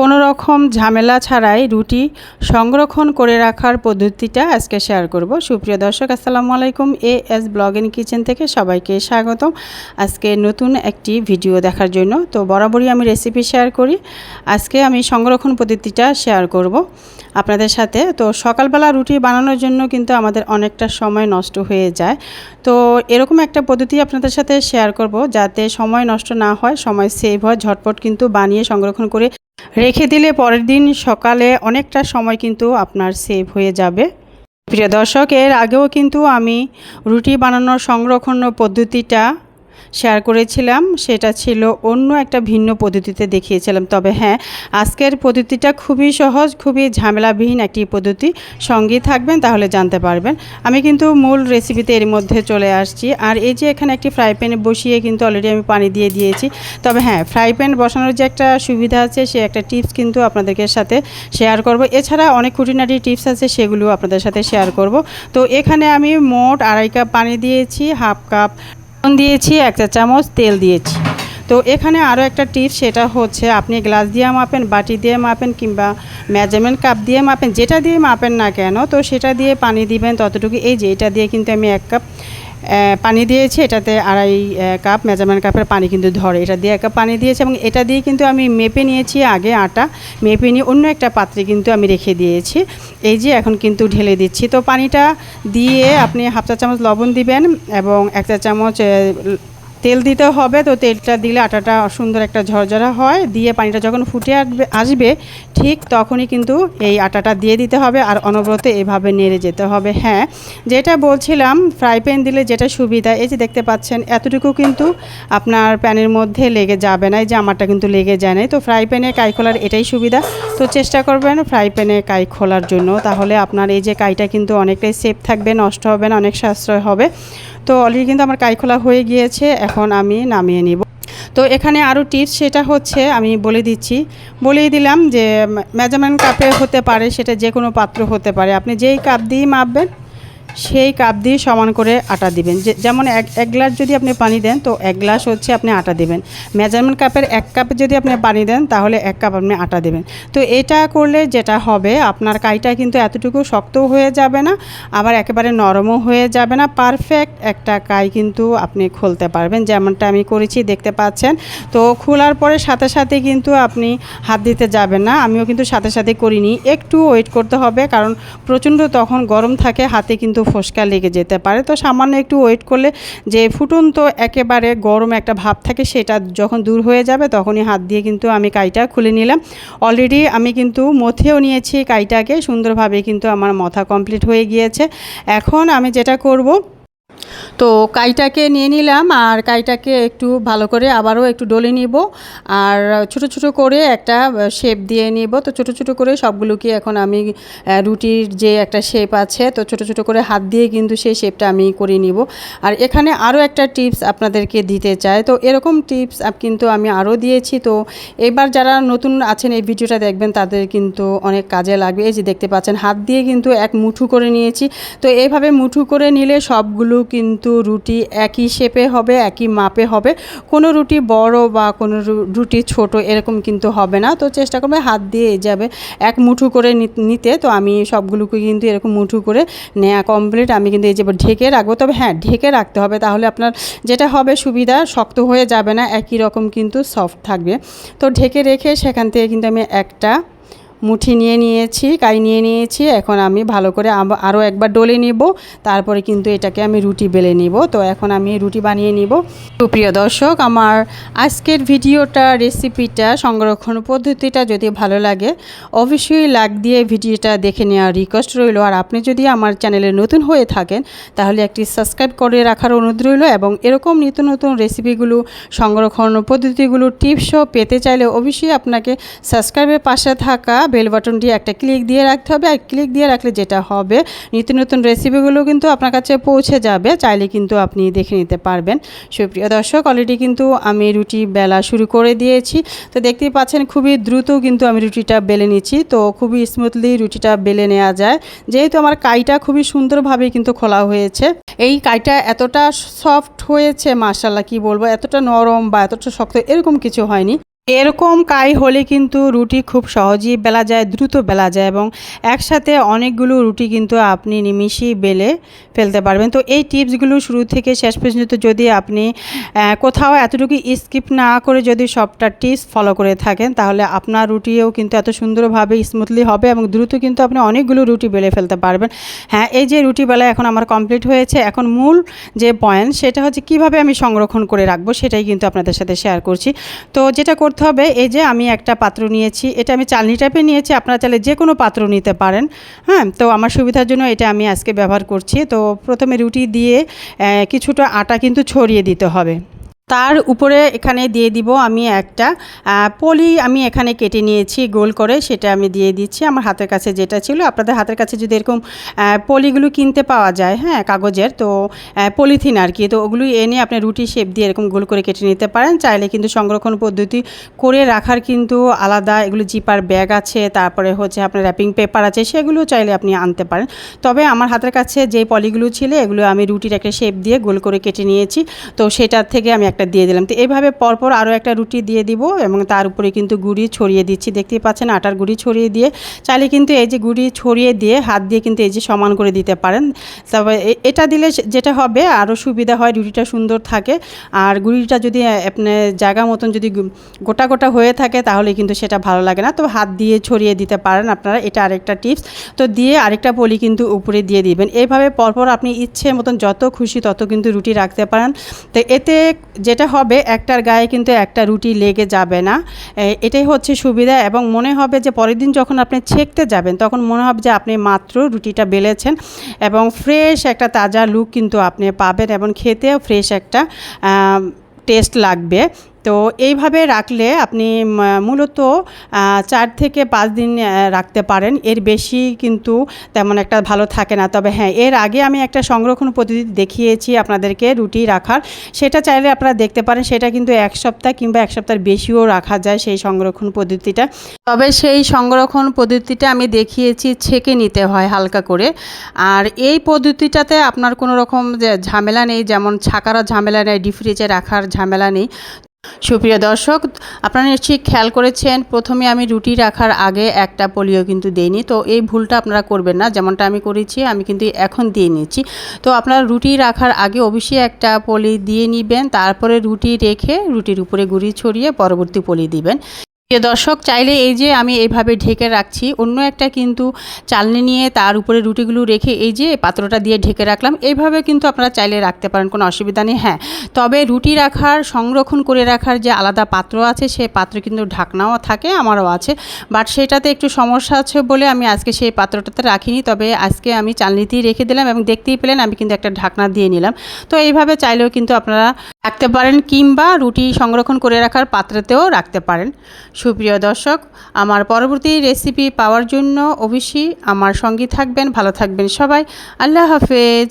কোনো রকম ঝামেলা ছাড়াই রুটি সংরক্ষণ করে রাখার পদ্ধতিটা আজকে শেয়ার করব। সুপ্রিয় দর্শক, আসসালামু আলাইকুম। A S blog in kitchen থেকে সবাইকে স্বাগতম। আজকে নতুন একটি ভিডিও দেখার জন্য। তো বরাবরই আমি রেসিপি শেয়ার করি। আজকে আমি সংরক্ষণ পদ্ধতিটা শেয়ার করব আপনাদের সাথে। তো সকালবেলা রুটি বানানোর জন্য কিন্তু আমাদের অনেকটা সময় নষ্ট হয়ে যায়। তো এরকম একটা পদ্ধতি আপনাদের সাথে শেয়ার করব যাতে সময় নষ্ট না হয়, সময় সেভ হয়, ঝটপট কিন্তু বানিয়ে সংরক্ষণ করে রেখে দিলে পরের দিন সকালে অনেকটা সময় কিন্তু আপনার সেভ হয়ে যাবে। প্রিয় দর্শক, এর আগেও কিন্তু আমি রুটি বানানোর সংরক্ষণ পদ্ধতিটা শেয়ার করেছিলাম, সেটা ছিল অন্য একটা ভিন্ন পদ্ধতিতে দেখিয়েছিলাম। তবে হ্যাঁ আজকের পদ্ধতিটা খুবই সহজ, খুবই ঝামেলাবিহীন একটি পদ্ধতি। সঙ্গী থাকবেন, তাহলে জানতে পারবেন। আমি কিন্তু মূল রেসিপিতে এর মধ্যে চলে আসছি। আর এই যে এখানে একটি ফ্রাই প্যানে বসিয়ে কিন্তু অলরেডি আমি পানি দিয়ে দিয়েছি। তবে হ্যাঁ ফ্রাই প্যান বসানোর যে একটা সুবিধা আছে, সে একটা টিপস কিন্তু আপনাদেরকে সাথে শেয়ার করব। এছাড়া অনেক খুঁটিনাটি টিপস আছে, সেগুলো আপনাদের সাথে শেয়ার করব। তো এখানে আমি মোট আড়াই কাপ পানি দিয়েছি হাফ কাপ দিয়েছি এক চা চামচ তেল দিয়েছি। তো এখানে আরও একটা টিপস, সেটা হচ্ছে আপনি গ্লাস দিয়ে মাপেন, বাটি দিয়ে মাপেন কিংবা মেজারমেন্ট কাপ দিয়ে মাপেন, যেটা দিয়ে মাপেন না কেন, তো সেটা দিয়ে পানি দিবেন ততটুকু। এই যে এটা দিয়ে কিন্তু আমি এক কাপ পানি দিয়েছি, এটাতে আড়াই কাপ মেজারমেন্ট কাপের পানি কিন্তু ধরে। এটা দিয়ে এক কাপ পানি দিয়েছি এবং এটা দিয়ে কিন্তু আমি মেপে নিয়েছি আগে আটা, মেপে নিয়ে অন্য একটা পাত্রে কিন্তু আমি রেখে দিয়েছি। এই যে এখন কিন্তু ঢেলে দিচ্ছি। তো পানিটা দিয়ে আপনি হাফ চা চামচ লবণ দিবেন এবং এক চা চামচ তেল দিতে হবে, তো তেলটা দিলে আটাটা সুন্দর একটা ঝরঝরা হয়। দিয়ে পানিটা যখন ফুটে আসবে আসবে, ঠিক তখনই কিন্তু এই আটাটা দিয়ে দিতে হবে আর অনবরত এভাবে নেড়ে যেতে হবে। হ্যাঁ যেটা বলছিলাম, ফ্রাই প্যান দিলে যেটা সুবিধা, এই যে দেখতে পাচ্ছেন, এতটুকু কিন্তু আপনার প্যানের মধ্যে লেগে যাবে না, এই যে আমারটা কিন্তু লেগে যায় না তো ফ্রাই প্যানে কাই খোলার এটাই সুবিধা। তো চেষ্টা করবেন ফ্রাই প্যানে কাই খোলার জন্য, তাহলে আপনার এই যে কাইটা কিন্তু অনেকটাই সেফ থাকবে, নষ্ট হবে না, অনেক সাশ্রয় হবে। তো অলরেডি কিন্তু আমার কাই খোলা হয়ে গিয়েছে এখন আমি নামিয়ে নিব। তো এখানে আরও টিপস সেটা হচ্ছে, আমি বলে দিচ্ছি। বলেই দিলাম যে মেজারমেন্ট কাপে হতে পারে, সেটা যে কোনো পাত্র হতে পারে। আপনি যেই কাপ দিয়েই মাপবেন সেই কাপ দিয়ে সমান করে আটা দিবেন। যেমন এক এক গ্লাস যদি আপনি পানি দেন, তো এক গ্লাস হচ্ছে আপনি আটা দেবেন। মেজারমেন্ট কাপের এক কাপ যদি আপনি পানি দেন, তাহলে এক কাপ আপনি আটা দেবেন। তো এটা করলে যেটা হবে, আপনার কাইটা কিন্তু এতটুকু শক্তও হয়ে যাবে না, আবার একেবারে নরমও হয়ে যাবে না। পারফেক্ট একটা কাই কিন্তু আপনি খুলতে পারবেন। যেমনটা আমি করেছি, দেখতে পাচ্ছেন। তো খোলার পরে সাথে সাথে কিন্তু আপনি হাত দিতে যাবেন না। আমিও কিন্তু সাথে সাথে করিনি। একটু ওয়েট করতে হবে, কারণ প্রচণ্ড তখন গরম থাকে, হাতে কিন্তু ফোসকা লেগে যেতে পারে। তো সামান্য একটু ওয়েট করলে যে ফুটন্ত একেবারে গরম একটা ভাব থাকে সেটা যখন দূর হয়ে যাবে তখনই হাত দিয়ে কিন্তু আমি কাইটা খুলে নিলাম। অলরেডি আমি কিন্তু মথেও নিয়েছি কাইটাকে, সুন্দরভাবে কিন্তু আমার মথা কমপ্লিট হয়ে গিয়েছে। এখন আমি যেটা করব তো কাইটাকে নিয়ে নিলাম আর কাইটাকে একটু ভালো করে আবারও একটু ডলে নিব আর ছোট ছোট করে একটা শেপ দিয়ে নিব। তো ছোট ছোট করে সবগুলোকে এখন আমি রুটির যে একটা শেপ আছে, তো ছোট ছোট করে হাত দিয়ে কিন্তু সেই শেপটা আমি করে নিব। আর এখানে আরও একটা টিপস আপনাদেরকে দিতে চাই। তো এরকম টিপস কিন্তু আমি আরও দিয়েছি। তো এবার যারা নতুন আছেন এই ভিডিওটা দেখবেন, তাদের কিন্তু অনেক কাজে লাগবে। এই যে দেখতে পাচ্ছেন, হাত দিয়ে কিন্তু এক মুঠু করে নিয়েছি। তো এইভাবে মুঠু করে নিলে সবগুলো কিন্তু রুটি একই শেপে হবে, একই মাপে হবে। কোনো রুটি বড় বা কোনো রুটি ছোট এরকম কিন্তু হবে না। তো চেষ্টা করবে, হাত দিয়ে যাবে। এক মুঠু করে নিতে, তো আমি সবগুলোকে কিন্তু এরকম মুঠু করে নেওয়া কমপ্লিট আমি কিন্তু এই যে ঢেকে রাখব, তবে হ্যাঁ ঢেকে রাখতে হবে। তাহলে আপনার যেটা হবে সুবিধা, শক্ত হয়ে যাবে না, একই রকম কিন্তু সফট থাকবে। তো ঢেকে রেখে সেখান থেকে কিন্তু আমি একটা মুঠি নিয়ে নিয়েছি, কাই নিয়ে নিয়েছি, এখন আমি ভালো করে আরও একবার ডলে নিব, তারপরে কিন্তু এটাকে আমি রুটি বেলে নিব। তো এখন আমি রুটি বানিয়ে নিব। সুপ্রিয় দর্শক, আমার আজকের ভিডিওটা, রেসিপিটা, সংরক্ষণ পদ্ধতিটা যদি ভালো লাগে, অবশ্যই লাগ দিয়ে ভিডিওটা দেখে নেওয়ার রিকোয়েস্ট রইল। আর আপনি যদি আমার চ্যানেলে নতুন হয়ে থাকেন, তাহলে একটি সাবস্ক্রাইব করে রাখার অনুরোধ রইল এবং এরকম নিত্য নতুন রেসিপিগুলো, সংরক্ষণ পদ্ধতিগুলো, টিপসও পেতে চাইলে অবশ্যই আপনাকে সাবস্ক্রাইবের পাশে থাকা বেল বাটনটি একটা ক্লিক দিয়ে রাখতে হবে। আর ক্লিক দিয়ে রাখলে যেটা হবে, নিত্য নতুন রেসিপিগুলো কিন্তু আপনার কাছে পৌঁছে যাবে। চাইলে কিন্তু আপনি দেখে নিতে পারবেন। সুপ্রিয় দর্শক অলরেডি কিন্তু আমি রুটি বেলা শুরু করে দিয়েছি। তো দেখতেই পাচ্ছেন, খুবই দ্রুত কিন্তু আমি রুটিটা বেলে নিচ্ছি। তো খুবই স্মুথলি রুটিটা বেলে নেওয়া যায়। যেহেতু আমার কাইটা খুবই সুন্দরভাবে কিন্তু খোলা হয়েছে। এই কাইটা এতটা সফট হয়েছে মার্শাল্লাহ কি বলব? এতটা নরম বা এতটা শক্ত এরকম কিছু হয়নি। এরকম কাই হলে কিন্তু রুটি খুব সহজেই বেলা যায়, দ্রুত বেলা যায় এবং একসাথে অনেকগুলো রুটি কিন্তু আপনি নিমিষেই বেলে ফেলতে পারবেন। তো এই টিপসগুলো শুরু থেকে শেষ পর্যন্ত যদি আপনি কোথাও এতটুকু স্কিপ না করে যদি সবটা টিপস ফলো করে থাকেন, তাহলে আপনার রুটিও কিন্তু এত সুন্দরভাবে স্মুথলি হবে এবং দ্রুত কিন্তু আপনি অনেকগুলো রুটি বেলে ফেলতে পারবেন। হ্যাঁ এই যে রুটি বেলা এখন আমার কমপ্লিট হয়েছে। এখন মূল যে পয়েন্ট সেটা হচ্ছে কীভাবে আমি সংরক্ষণ করে রাখব সেটাই কিন্তু আপনাদের সাথে শেয়ার করছি। তো যেটা করতে হবে। এই যে আমি একটা পাত্র নিয়েছি, এটা আমি চালনি টাইপে নিয়েছি, আপনারা চাইলে যে কোনো পাত্র নিতে পারেন। হ্যাঁ তো আমার সুবিধার জন্য এটা আমি আজকে ব্যবহার করছি। তো প্রথমে রুটি দিয়ে কিছুটা আটা কিন্তু ছড়িয়ে দিতে হবে। তার উপরে এখানে দিয়ে দিব আমি একটা পলি আমি এখানে কেটে নিয়েছি গোল করে, সেটা আমি দিয়ে দিচ্ছি আমার হাতের কাছে যেটা ছিল। আপনাদের হাতের কাছে যদি এরকম পলিগুলো কিনতে পাওয়া যায় হ্যাঁ কাগজের, তো পলিথিন আর কি, তো ওগুলো এনে আপনি রুটি শেপ দিয়ে এরকম গোল করে কেটে নিতে পারেন। চাইলে কিন্তু সংরক্ষণ পদ্ধতি করে রাখার কিন্তু আলাদা এগুলো জিপার ব্যাগ আছে, তারপরে হচ্ছে আপনার র্যাপিং পেপার আছে, সেগুলো চাইলে আপনি আনতে পারেন। তবে আমার হাতের কাছে যে পলিগুলো ছিল, এগুলো আমি রুটির একটা শেপ দিয়ে গোল করে কেটে নিয়েছি, তো সেটার থেকে আমি একটা দিয়ে দিলাম। তো এইভাবে পরপর আরও একটা রুটি দিয়ে দিব এবং তার উপরে কিন্তু গুড়ি ছড়িয়ে দিচ্ছি। দেখতেই পাচ্ছেন আটার গুড়ি ছড়িয়ে দিয়ে। চাইলে কিন্তু এই যে গুড়ি ছড়িয়ে দিয়ে হাত দিয়ে কিন্তু এই যে সমান করে দিতে পারেন। তবে এটা দিলে যেটা হবে আরও সুবিধা হয়, রুটিটা সুন্দর থাকে। আর গুড়িটা যদি আপনার জায়গা মতন যদি গোটা গোটা হয়ে থাকে তাহলে কিন্তু সেটা ভালো লাগে না। তো হাত দিয়ে ছড়িয়ে দিতে পারেন আপনারা, এটা আরেকটা টিপস। তো দিয়ে আরেকটা পলি কিন্তু উপরে দিয়ে দিবেন। এইভাবে পরপর আপনি ইচ্ছে মতন যত খুশি তত কিন্তু রুটি রাখতে পারেন। তো এতে যেটা হবে, একটার গায়ে কিন্তু একটা রুটি লেগে যাবে না। এটাই হচ্ছে সুবিধা এবং মনে হবে যে পরের দিন যখন আপনি ছেঁকতে যাবেন, তখন মনে হবে যে আপনি মাত্র রুটিটা বেলেছেন এবং ফ্রেশ একটা তাজা লুক কিন্তু আপনি পাবেন এবং খেতেও ফ্রেশ একটা টেস্ট লাগবে। তো এইভাবে রাখলে আপনি মূলত চার থেকে পাঁচ দিন রাখতে পারেন। এর বেশি কিন্তু তেমন একটা ভালো থাকে না। তবে হ্যাঁ এর আগে আমি একটা সংরক্ষণ পদ্ধতি দেখিয়েছি আপনাদেরকে রুটি রাখার। সেটা চাইলে আপনারা দেখতে পারেন, সেটা কিন্তু এক সপ্তাহ কিংবা এক সপ্তাহের বেশিও রাখা যায় সেই সংরক্ষণ পদ্ধতিটা। তবে সেই সংরক্ষণ পদ্ধতিটা আমি দেখিয়েছি, ছেঁকে নিতে হয় হালকা করে। আর এই পদ্ধতিটাতে আপনার কোনো রকম ঝামেলা নেই, যেমন ছাকারও ঝামেলা নেই, ডিপ ফ্রিজে রাখার ঝামেলা নেই। সুপ্রিয় দর্শক, আপনারা নিশ্চয়ই খেয়াল করেছেন, প্রথমে আমি রুটি রাখার আগে একটা পোলিও কিন্তু দিইনি। তো এই ভুলটা আপনারা করবেন না, যেমনটা আমি করেছি, আমি কিন্তু এখন দিয়ে নিচ্ছি। তো আপনারা রুটি রাখার আগে অবশ্যই একটা পলি দিয়ে নেবেন, তারপরে রুটি রেখে রুটির উপরে গুঁড়ি ছড়িয়ে পরবর্তী পলি দিবেন। প্রিয় দর্শক, চাইলে এই যে আমি এইভাবে ঢেকে রাখছি, অন্য একটা কিন্তু চালনি নিয়ে তার উপরে রুটিগুলো রেখে এই যে পাত্রটা দিয়ে ঢেকে রাখলাম। এইভাবে কিন্তু আপনারা চাইলে রাখতে পারেন, কোনো অসুবিধা নেই। হ্যাঁ তবে রুটি রাখার, সংরক্ষণ করে রাখার যে আলাদা পাত্র আছে সেই পাত্র কিন্তু ঢাকনাও থাকে, আমারও আছে। বাট সেটাতে একটু সমস্যা আছে বলে আমি আজকে সেই পাত্রটাতে রাখিনি। তবে আজকে আমি চালনিতেই রেখে দিলাম এবং দেখতেই পেলেন আমি কিন্তু একটা ঢাকনা দিয়ে নিলাম। তো এইভাবে চাইলেও কিন্তু আপনারা রাখতে পারেন কিংবা রুটি সংরক্ষণ করে রাখার পাত্রতেও রাখতে পারেন। সুপ্রিয় দর্শক, আমার পরবর্তী রেসিপি পাওয়ার জন্য অবশ্যই আমার সঙ্গী থাকবেন, ভালো থাকবেন সবাই। আল্লাহ হাফেজ।